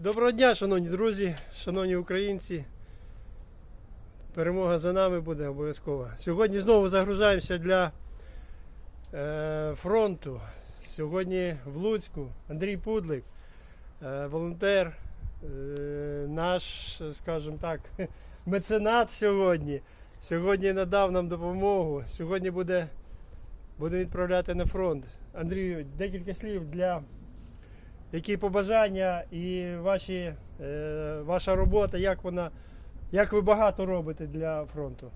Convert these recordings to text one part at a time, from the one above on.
доброго дня, шановні друзі, шановні українці. Перемога за нами буде обов'язково. Сьогодні знову загружаємося для е, фронту. Сьогодні в Луцьку Андрій Пудлик, е, волонтер, е, наш, скажімо так, меценат сьогодні. Сьогодні надав нам допомогу. Сьогодні буде, буде відправляти на фронт. Андрію, декілька слів для які побажання і ваші, е, ваша робота, як вона, як ви багато робите для фронту?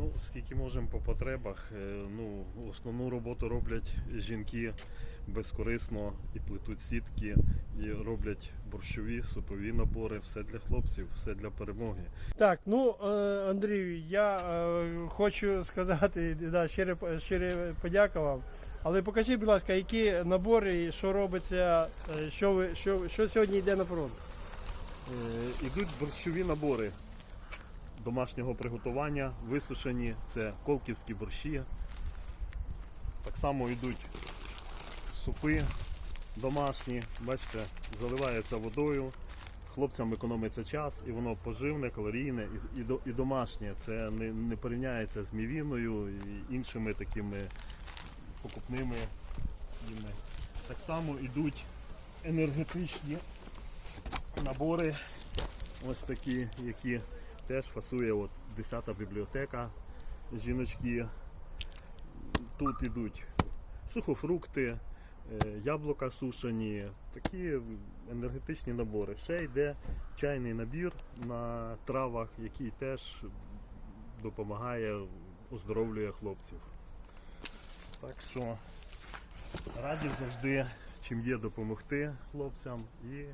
Ну, скільки можемо по потребах. Е, Ну, основну роботу роблять жінки безкорисно і плетуть сітки, і роблять борщові, супові набори, все для хлопців, все для перемоги. Так, ну е, Андрію, я е, хочу сказати да, щире, щире подяка вам. Але покажіть, будь ласка, які набори, що робиться, що, ви, що, що сьогодні йде на фронт? Ідуть борщові набори домашнього приготування, висушені, це колківські борщі. Так само йдуть супи домашні, бачите, заливаються водою. Хлопцям економиться час і воно поживне, калорійне і, і, і домашнє. Це не, не порівняється з мівіною і іншими такими покупними. їми. Так само йдуть енергетичні набори, ось такі, які теж фасує от 10-та бібліотека жіночки. Тут йдуть сухофрукти, е, яблука сушені, такі енергетичні набори. Ще йде чайний набір на травах, який теж допомагає, оздоровлює хлопців. Так що раді завжди, чим є допомогти хлопцям і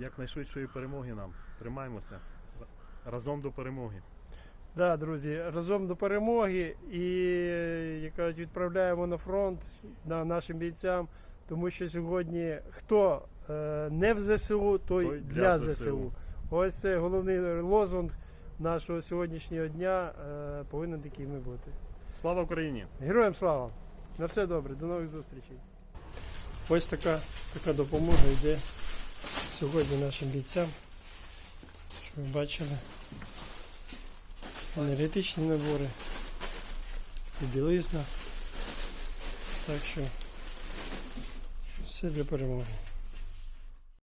якнайшвидшої перемоги нам. Тримаємося. Разом до перемоги. Да, друзі, разом до перемоги і як кажуть, відправляємо на фронт на нашим бійцям, тому що сьогодні хто е, не в ЗСУ, той, Той для, ЗСУ. ЗСУ. Ось це головний лозунг нашого сьогоднішнього дня е, повинен такими бути. Слава Україні! Героям слава! На все добре, до нових зустрічей. Ось така, така допомога йде сьогодні нашим бійцям. Ви бачили? Енергетичні набори і білизна. Так що все для перемоги.